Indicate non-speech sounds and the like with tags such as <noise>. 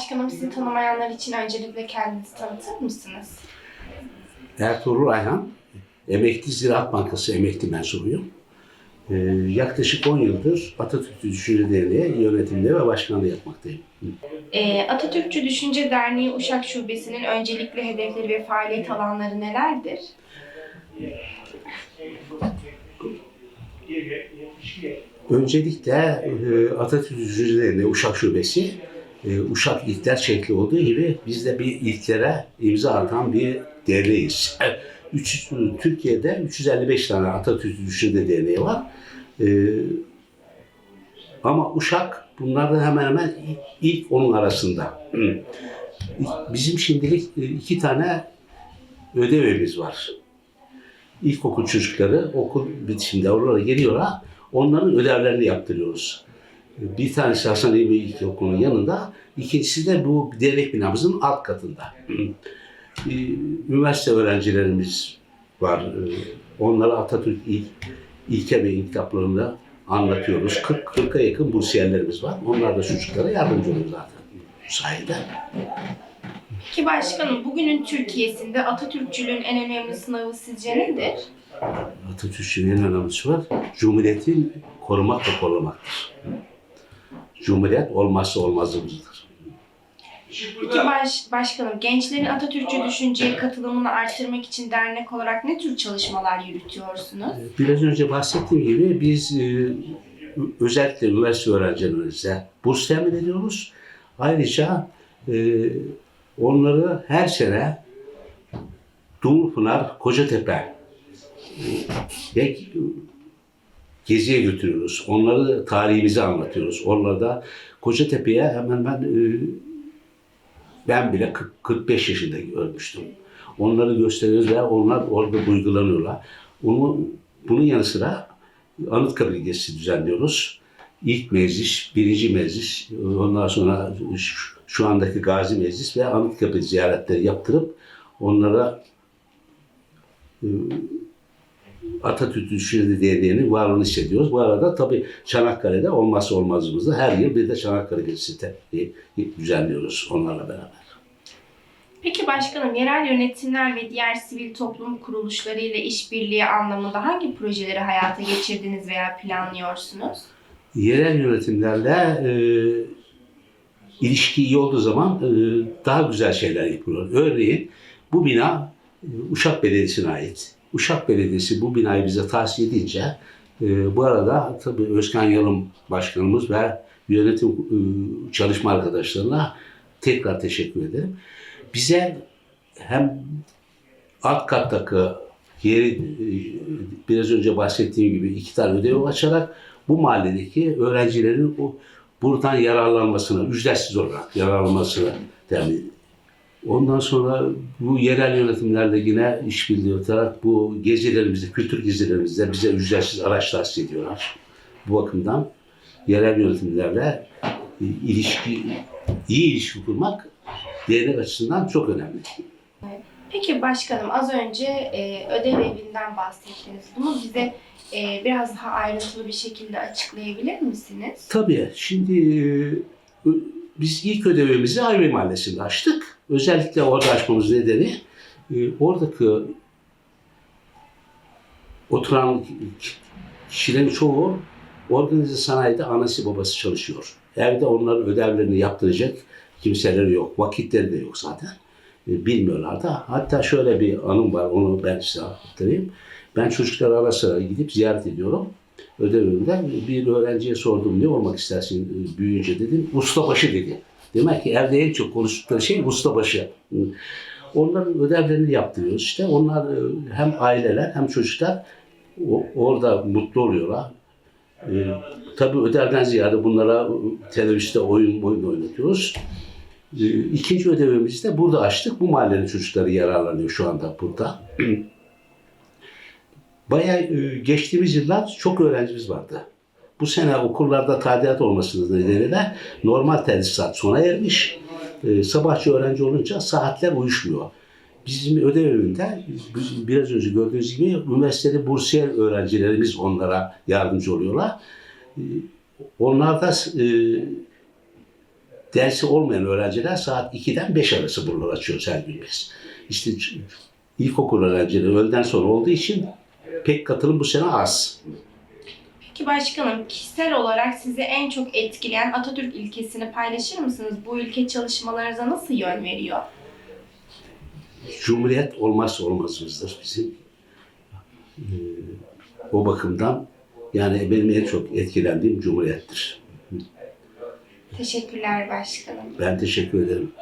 başkanım sizi tanımayanlar için öncelikle kendinizi tanıtır mısınız? Ertuğrul Ayhan, emekli Ziraat Bankası emekli mensubuyum. Ee, yaklaşık 10 yıldır Atatürk Düşünce Derneği yönetiminde ve başkanlığı yapmaktayım. Ee, Atatürkçü Düşünce Derneği Uşak Şubesi'nin öncelikli hedefleri ve faaliyet alanları nelerdir? Öncelikle e, Atatürk Düşünce Derneği Uşak Şubesi, e, Uşak İlkler şekli olduğu gibi biz de bir ilklere imza atan bir derneğiz. Üç, Türkiye'de 355 tane Atatürk Düşünce Derneği var. E, ama Uşak bunlardan hemen hemen ilk onun arasında. Bizim şimdilik e, iki tane ödevimiz var. İlkokul çocukları okul bitişinde oralara geliyorlar. Onların ödevlerini yaptırıyoruz. Bir tanesi Hasan İlmi İlkokulu'nun yanında, ikincisi de bu dernek binamızın alt katında. Ee, Üniversite öğrencilerimiz var. Ee, Onlara Atatürk ilk, ilke ve inkılaplarını anlatıyoruz. 40 40'a yakın bursiyerlerimiz var. Onlar da çocuklara yardımcı oluyor zaten bu sayede. Ki başkanım bugünün Türkiye'sinde Atatürkçülüğün en önemli sınavı sizce nedir? Atatürk'ün en önemlisi var. Cumhuriyetin korumak ve kollamaktır. Cumhuriyet olmazsa olmazımızdır. Peki baş, başkanım gençlerin Atatürkçü düşünceye katılımını arttırmak için dernek olarak ne tür çalışmalar yürütüyorsunuz? Biraz önce bahsettiğim gibi biz e, özellikle üniversite öğrencilerimize burs temin ediyoruz. Ayrıca e, onları her sene Dumlupınar, Kocatepe e, geziye götürüyoruz. Onları tarihimizi anlatıyoruz. Onları da Kocatepe'ye hemen ben e, ben bile 40, 45 yaşında ölmüştüm. Onları gösteriyoruz ve onlar orada duygulanıyorlar. Onu, bunun yanı sıra Anıtkabir gezisi düzenliyoruz. İlk meclis, birinci meclis, ondan sonra şu, şu andaki Gazi Meclis ve Anıtkabir ziyaretleri yaptırıp onlara e, Atatürk Düşünce Derneği'nin varlığını hissediyoruz. Bu arada tabii Çanakkale'de olmazsa olmazımızda her yıl bir de Çanakkale gezisi düzenliyoruz onlarla beraber. Peki başkanım yerel yönetimler ve diğer sivil toplum kuruluşları ile işbirliği anlamında hangi projeleri hayata geçirdiniz veya planlıyorsunuz? Yerel yönetimlerle e, ilişki iyi olduğu zaman e, daha güzel şeyler yapılıyor. Örneğin bu bina e, Uşak Belediyesi'ne ait. Uşak Belediyesi bu binayı bize tahsis edince e, bu arada tabii Özkan Yalım Başkanımız ve yönetim e, çalışma arkadaşlarına tekrar teşekkür ederim. Bize hem alt kattaki yeri e, biraz önce bahsettiğim gibi iki tane ödev açarak bu mahalledeki öğrencilerin o buradan yararlanmasını, ücretsiz olarak yararlanmasını temin Ondan sonra bu yerel yönetimlerle yine işbirliği yaparak bu gezilerimizde, kültür gezilerimizde bize ücretsiz araç tahsis ediyorlar. Bu bakımdan yerel yönetimlerle ilişki, iyi ilişki kurmak dernek açısından çok önemli. Peki başkanım az önce e, ödev evinden bahsettiniz. Bunu bize e, biraz daha ayrıntılı bir şekilde açıklayabilir misiniz? Tabii. Şimdi e, biz ilk ödevimizi Ayve Mahallesi'nde açtık. Özellikle orada açmamız nedeni e, oradaki oturan kişilerin çoğu organize sanayide anası babası çalışıyor. Evde onların ödevlerini yaptıracak kimseleri yok. Vakitleri de yok zaten. E, bilmiyorlar da. Hatta şöyle bir anım var onu ben size aktarayım. Ben çocukları ara sıra gidip ziyaret ediyorum. Ödevimde bir öğrenciye sordum ne olmak istersin e, büyüyünce dedim. Ustabaşı dedi. Demek ki evde en çok konuştukları şey ustabaşı. Onların ödevlerini yaptırıyoruz işte. Onlar e, hem aileler hem çocuklar orada mutlu oluyorlar. Ee, tabii ödevden ziyade bunlara e, televizyonda oyun oyun oynatıyoruz. Ee, İkinci ödevimizi de burada açtık. Bu mahallenin çocukları yararlanıyor şu anda burada. <clears throat> Bayağı e, geçtiğimiz yıllar çok öğrencimiz vardı. Bu sene okullarda tadilat olması nedeniyle normal tedrisat sona ermiş. Ee, sabahçı öğrenci olunca saatler uyuşmuyor. Bizim ödev evinde biraz önce gördüğünüz gibi üniversitede bursiyer öğrencilerimiz onlara yardımcı oluyorlar. Ee, onlar da e, dersi olmayan öğrenciler saat 2'den 5 arası buraları açıyoruz her gün biz. İşte ilkokul öğrencileri öğleden sonra olduğu için pek katılım bu sene az. Peki başkanım, kişisel olarak sizi en çok etkileyen Atatürk ilkesini paylaşır mısınız? Bu ilke çalışmalarınıza nasıl yön veriyor? Cumhuriyet olmazsa olmazımızdır bizim. Ee, o bakımdan yani benim en çok etkilendiğim Cumhuriyettir. Teşekkürler başkanım. Ben teşekkür ederim.